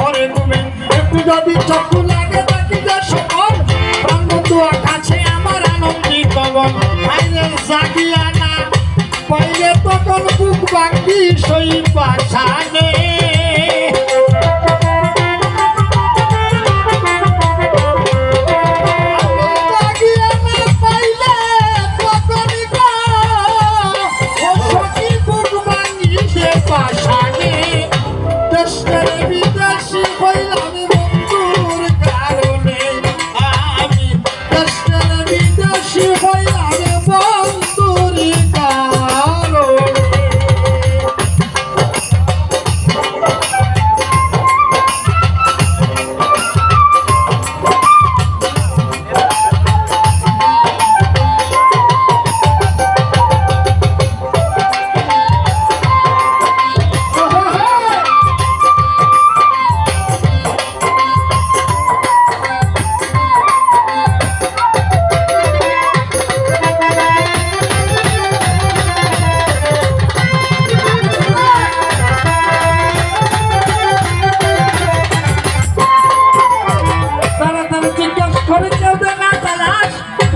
ভরে ঘুমে। একটু যদি চক্ষু লাগে, বাকি যা সকল। প্রাণবন্ধুয়া কাছে আমার আনন্দিত পবন ভাইরে জাগিয়া না, পাইলে তখন বুক বাকি সই পাশানে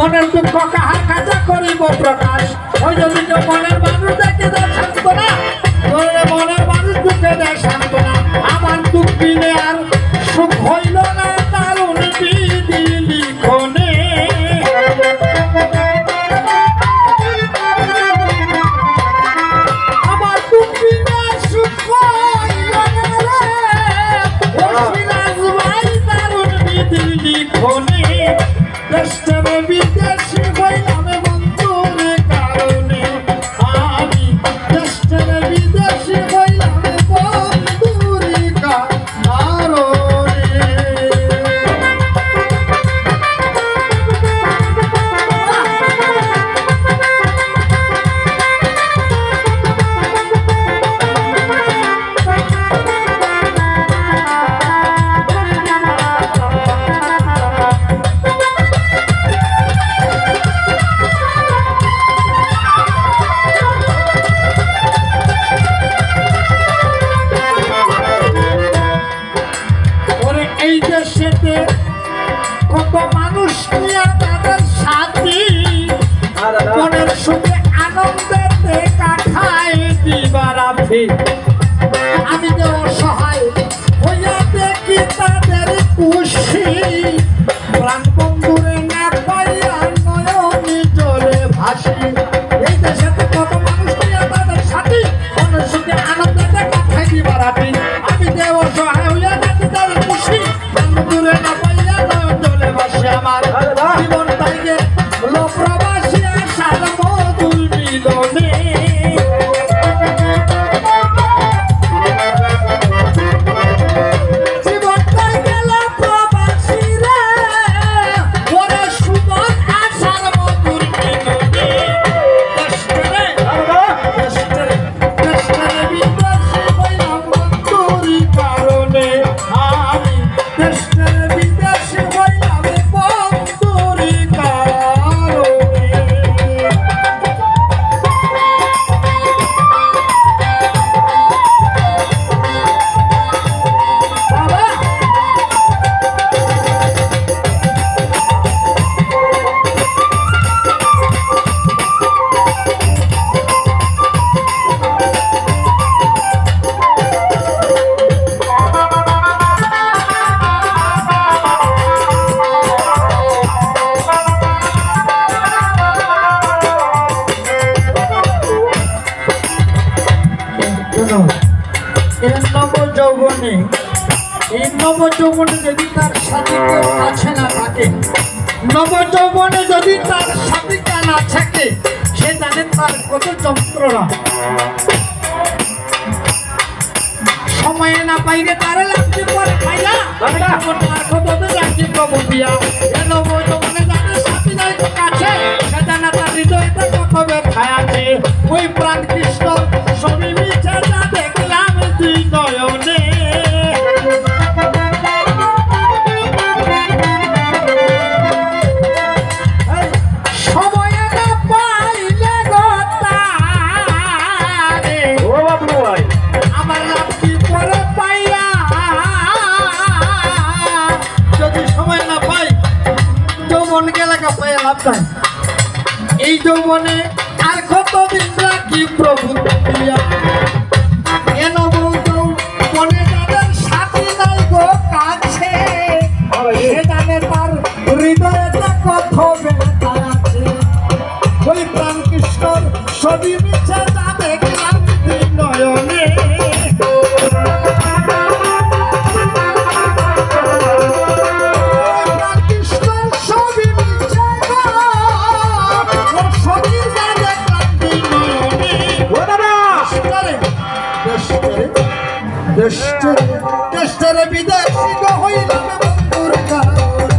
মনের দুঃখ কাহার কাজা করিব প্রকাশ? ওই যদি কেউ desta minha vida. লাভে আমি যে অসহায় হইয়া দেখি তাদের খুশি। নবযৌবন যদি তার সাথীকে কাছে না থাকে নবযৌবনে যদি তার সাথীটা না থাকে সে জানে তার কত যন্ত্রণা। সময়ে না পাইলে তারা লাগতে পারে ভাইয়া কত লাগতে পাবো দিয়া টাকা পায়ে লাভ নাই। এই যৌবনে আর কতদিন রাখি প্রভু কেন বলতো মনে তাদের সাথী নাই গো কাছে সেখানে তার হৃদয়েতে কত ছবি বিচার চেষ্টার বিদেশি হইলাম বন্ধুর কারণ।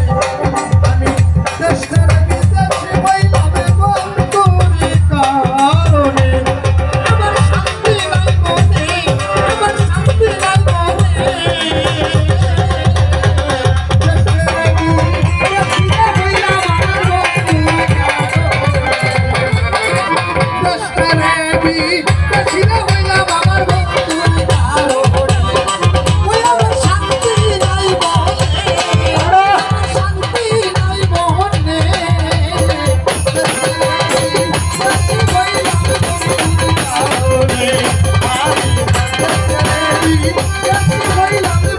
আমি